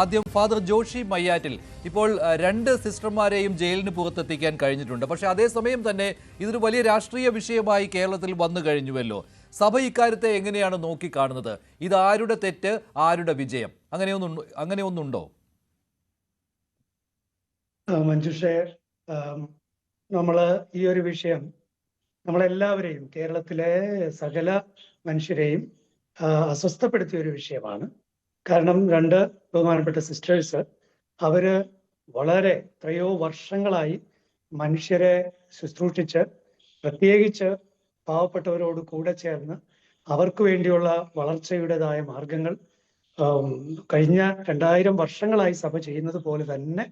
ആദ്യം ഫാദർ ജോഷി മയ്യാറ്റിൽ. ഇപ്പോൾ രണ്ട് സിസ്റ്റർമാരെയും ജയിലിന് പുറത്തെത്തിക്കാൻ കഴിഞ്ഞിട്ടുണ്ട്. പക്ഷേ അതേസമയം തന്നെ ഇതൊരു വലിയ രാഷ്ട്രീയ വിഷയമായി കേരളത്തിൽ വന്നു കഴിഞ്ഞുവല്ലോ. സഭ ഇക്കാര്യത്തെ എങ്ങനെയാണ് നോക്കിക്കാണുന്നത്? ഇത് ആരുടെ തെറ്റ് ആരുടെ വിജയം? അങ്ങനെയൊന്നും അങ്ങനെയൊന്നുണ്ടോ മഞ്ജുഷേ നമ്മൾ ഈ ഒരു വിഷയം നമ്മളെല്ലാവരെയും കേരളത്തിലെ സകല മനുഷ്യരെയും അസ്വസ്ഥപ്പെടുത്തിയ ഒരു വിഷയമാണ്. കാരണം രണ്ട് ബഹുമാനപ്പെട്ട സിസ്റ്റേഴ്സ് അവർ വളരെ എത്രയോ വർഷങ്ങളായി മനുഷ്യരെ ശുശ്രൂഷിച്ച് പ്രത്യേകിച്ച് പാവപ്പെട്ടവരോട് കൂടെ ചേർന്ന് അവർക്ക് വേണ്ടിയുള്ള വളർച്ചയുടേതായ മാർഗങ്ങൾ കഴിഞ്ഞ രണ്ടായിരം വർഷങ്ങളായി സഭ ചെയ്യുന്നത് പോലെ തന്നെ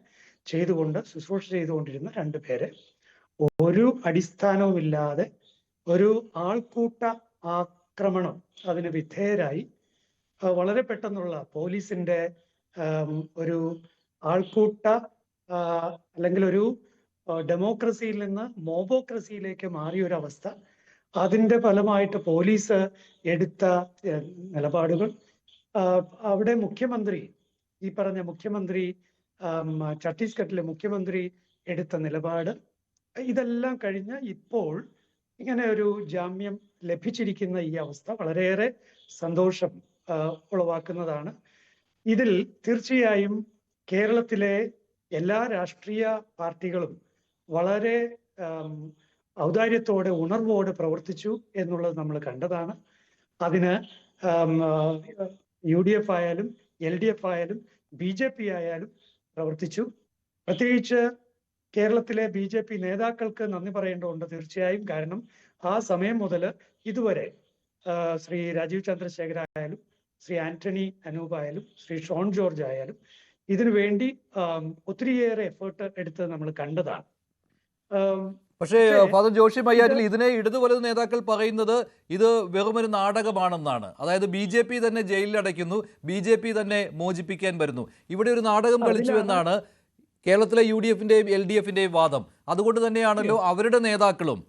ചെയ്തുകൊണ്ട് ശുശ്രൂഷ ചെയ്തുകൊണ്ടിരുന്ന രണ്ടു പേരെ. ഒരു അടിസ്ഥാനവുമില്ലാതെ ഒരു ആൾക്കൂട്ട ആക്രമണം അതിന് വിധേയരായി വളരെ പെട്ടെന്നുള്ള പോലീസിന്റെ ഒരു ആൾക്കൂട്ട അല്ലെങ്കിൽ ഒരു ഡെമോക്രസിയിൽ നിന്ന് മോബോക്രസിയിലേക്ക് മാറിയ ഒരു അവസ്ഥ. അതിന്റെ ഫലമായിട്ട് പോലീസ് എടുത്ത നിലപാടുകൾ. അവിടെ മുഖ്യമന്ത്രി ഈ പറഞ്ഞ മുഖ്യമന്ത്രി ഛത്തീസ്ഗഡിലെ മുഖ്യമന്ത്രി എടുത്ത നിലപാട് ഇതെല്ലാം കഴിഞ്ഞ് ഇപ്പോൾ ഇങ്ങനെ ഒരു ജാമ്യം ലഭിച്ചിരിക്കുന്ന ഈ അവസ്ഥ വളരെയേറെ സന്തോഷം ഉളവാക്കുന്നതാണ്. ഇതിൽ തീർച്ചയായും കേരളത്തിലെ എല്ലാ രാഷ്ട്രീയ പാർട്ടികളും വളരെ ഔദാര്യത്തോടെ ഉണർവോടെ പ്രവർത്തിച്ചു എന്നുള്ളത് നമ്മൾ കണ്ടതാണ്. അതിന് യു ഡി എഫ് ആയാലും എൽ ഡി എഫ് ആയാലും ബി ജെ പി ആയാലും പ്രവർത്തിച്ചു. പ്രത്യേകിച്ച് കേരളത്തിലെ ബി ജെ പി നേതാക്കൾക്ക് നന്ദി പറയേണ്ടതുണ്ട് തീർച്ചയായും. കാരണം ആ സമയം മുതൽ ഇതുവരെ ശ്രീ രാജീവ് ചന്ദ്രശേഖർ ആയാലും ശ്രീ ആന്റണി അനൂപ് ആയാലും ശ്രീ ഷോൺ ജോർജ് ആയാലും ഇതിനു വേണ്ടി ഒത്തിരിയേറെ എഫേർട്ട് എടുത്ത് നമ്മൾ കണ്ടതാണ്. പക്ഷേ ഫാദർ ജോഷി മയ്യാറ്റിൽ ഇതിനെ ഇടതു വലതു നേതാക്കൾ പറയുന്നത് ഇത് വെറുമൊരു നാടകമാണെന്നാണ്. അതായത് ബി ജെ പി തന്നെ ജയിലിൽ അടയ്ക്കുന്നു ബി ജെ പി തന്നെ മോചിപ്പിക്കാൻ വരുന്നു. ഇവിടെ ഒരു നാടകം കളിച്ചു എന്നാണ് കേരളത്തിലെ യു ഡി എഫിന്റെയും എൽ ഡി എഫിന്റെയും വാദം. അതുകൊണ്ട് തന്നെയാണല്ലോ അവരുടെ നേതാക്കളും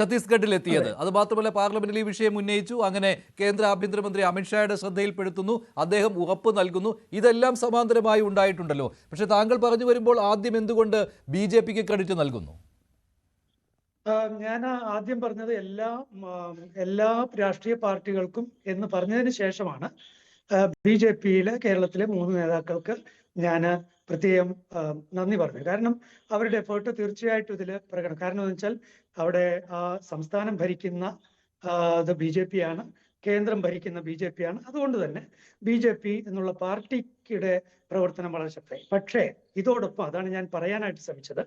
ഛത്തീസ്ഗഡിൽ എത്തിയത് അത് മാത്രമല്ല പാർലമെന്റിൽ ഈ വിഷയം ഉന്നയിച്ചു. അങ്ങനെ കേന്ദ്ര ആഭ്യന്തരമന്ത്രി അമിത്ഷായുടെ ശ്രദ്ധയിൽപ്പെടുത്തുന്നു. അദ്ദേഹം ഉറപ്പ് നൽകുന്നു. ഇതെല്ലാം സമാന്തരമായി ഉണ്ടായിട്ടുണ്ടല്ലോ. പക്ഷെ താങ്കൾ പറഞ്ഞു വരുമ്പോൾ ആദ്യം എന്തുകൊണ്ട് ബി ജെ പിക്ക് ക്രെഡിറ്റ് നൽകുന്നു? ഞാൻ ആദ്യം പറഞ്ഞത് എല്ലാ എല്ലാ രാഷ്ട്രീയ പാർട്ടികൾക്കും എന്ന് പറഞ്ഞതിന് ശേഷമാണ് ബി ജെ പിയിലെ കേരളത്തിലെ മൂന്ന് നേതാക്കൾക്ക് ഞാൻ പ്രത്യേകം നന്ദി പറഞ്ഞു. കാരണം അവരുടെ എഫേർട്ട് തീർച്ചയായിട്ടും ഇതിൽ പ്രകടനം. കാരണം എന്ന് വെച്ചാൽ അവിടെ ആ സംസ്ഥാനം ഭരിക്കുന്ന ബി ജെ പി ആണ് കേന്ദ്രം ഭരിക്കുന്ന ബി ജെ പി ആണ്. അതുകൊണ്ട് തന്നെ ബി ജെ പി എന്നുള്ള പാർട്ടിയുടെ പ്രവർത്തനം വളരെ ശക്തമായി. പക്ഷേ ഇതോടൊപ്പം അതാണ് ഞാൻ പറയാനായിട്ട് ശ്രമിച്ചത്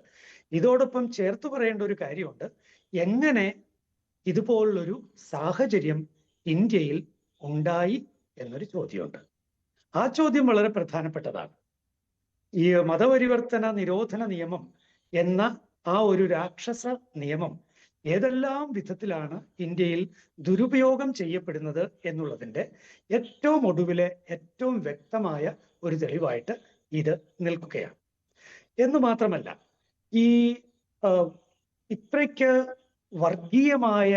ഇതോടൊപ്പം ചേർത്ത് പറയേണ്ട ഒരു കാര്യമുണ്ട്. എങ്ങനെ ഇതുപോലുള്ളൊരു സാഹചര്യം ഇന്ത്യയിൽ ഉണ്ടായി എന്നൊരു ചോദ്യമുണ്ട്. ആ ചോദ്യം വളരെ പ്രധാനപ്പെട്ടതാണ്. ഈ മതപരിവർത്തന നിരോധന നിയമം എന്ന ആ ഒരു രാക്ഷസ നിയമം ഏതെല്ലാം വിധത്തിലാണ് ഇന്ത്യയിൽ ദുരുപയോഗം ചെയ്യപ്പെടുന്നത് എന്നുള്ളതിന്റെ ഏറ്റവും ഒടുവിലെ ഏറ്റവും വ്യക്തമായ ഒരു തെളിവായിട്ട് ഇത് നിൽക്കുകയാണ്. എന്ന് മാത്രമല്ല ഈ ഇത്രയ്ക്ക് വർഗീയമായ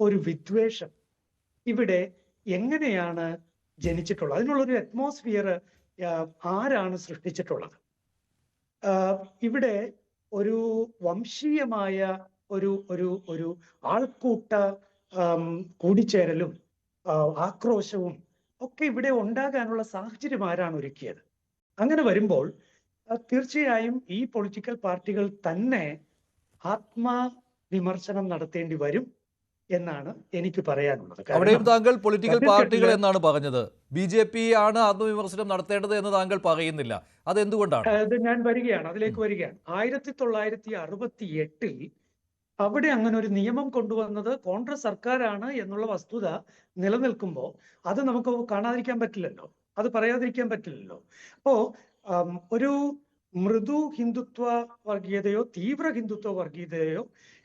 ഒരു വിദ്വേഷം ഇവിടെ എങ്ങനെയാണ് ജനിച്ചിട്ടുള്ളത്? അതിനുള്ളൊരു അറ്റ്മോസ്ഫിയർ ആരാണ് സൃഷ്ടിച്ചിട്ടുള്ളത്? ഇവിടെ ഒരു വംശീയമായ ഒരു ഒരു ഒരു ആൾക്കൂട്ട കൂടിച്ചേരലും ആക്രോശവും ഒക്കെ ഇവിടെ ഉണ്ടാകാനുള്ള സാഹചര്യം ആരാണ് ഒരുക്കിയത്? അങ്ങനെ വരുമ്പോൾ തീർച്ചയായും ഈ പൊളിറ്റിക്കൽ പാർട്ടികൾ തന്നെ ആത്മവിമർശനം നടത്തേണ്ടി വരും. എന്നാണ് എനിക്ക് പറയാനുള്ളത്. അവിടെയും താങ്കൾ പൊളിറ്റിക്കൽ പാർട്ടികൾ എന്നാണ് പറഞ്ഞത്. ബി ജെ പി ആണ് ആത്മവിമർശനം നടത്തേണ്ടത് എന്ന് താങ്കൾ പറയുന്നില്ല. അതെന്തുകൊണ്ടാണ്? അത് ഞാൻ വരികയാണ് അതിലേക്ക് വരികയാണ്. ആയിരത്തി തൊള്ളായിരത്തി അറുപത്തി എട്ടിൽ അവിടെ അങ്ങനെ ഒരു നിയമം കൊണ്ടുവന്നത് കോൺഗ്രസ് സർക്കാരാണ് എന്നുള്ള വസ്തുത നിലനിൽക്കുമ്പോൾ അത് നമുക്ക് കാണാതിരിക്കാൻ പറ്റില്ലല്ലോ. അത് പറയാതിരിക്കാൻ പറ്റില്ലല്ലോ. അപ്പോ ഒരു മൃദു ഹിന്ദുത്വ വർഗീയതയോ തീവ്ര ഹിന്ദുത്വ വർഗീയതയോ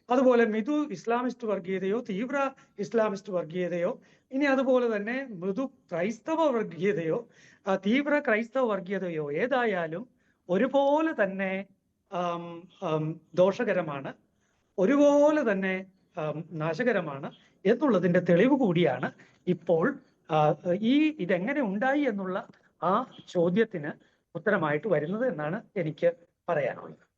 അതുപോലെ മിതു ഇസ്ലാമിസ്റ്റ് വർഗീയതയോ തീവ്ര ഇസ്ലാമിസ്റ്റ് വർഗീയതയോ ഇനി അതുപോലെ തന്നെ മൃദു ക്രൈസ്തവ വർഗീയതയോ തീവ്ര ക്രൈസ്തവ വർഗീയതയോ ഏതായാലും ഒരുപോലെ തന്നെ ദോഷകരമാണ് ഒരുപോലെ തന്നെ നാശകരമാണ് എന്നുള്ളതിന്റെ തെളിവ് കൂടിയാണ് ഇപ്പോൾ ഈ ഇതെങ്ങനെ ഉണ്ടായി എന്നുള്ള ആ ചോദ്യത്തിന് ഉത്തരമായിട്ട് വരുന്നത് എന്നാണ് എനിക്ക് പറയാനുള്ളത്.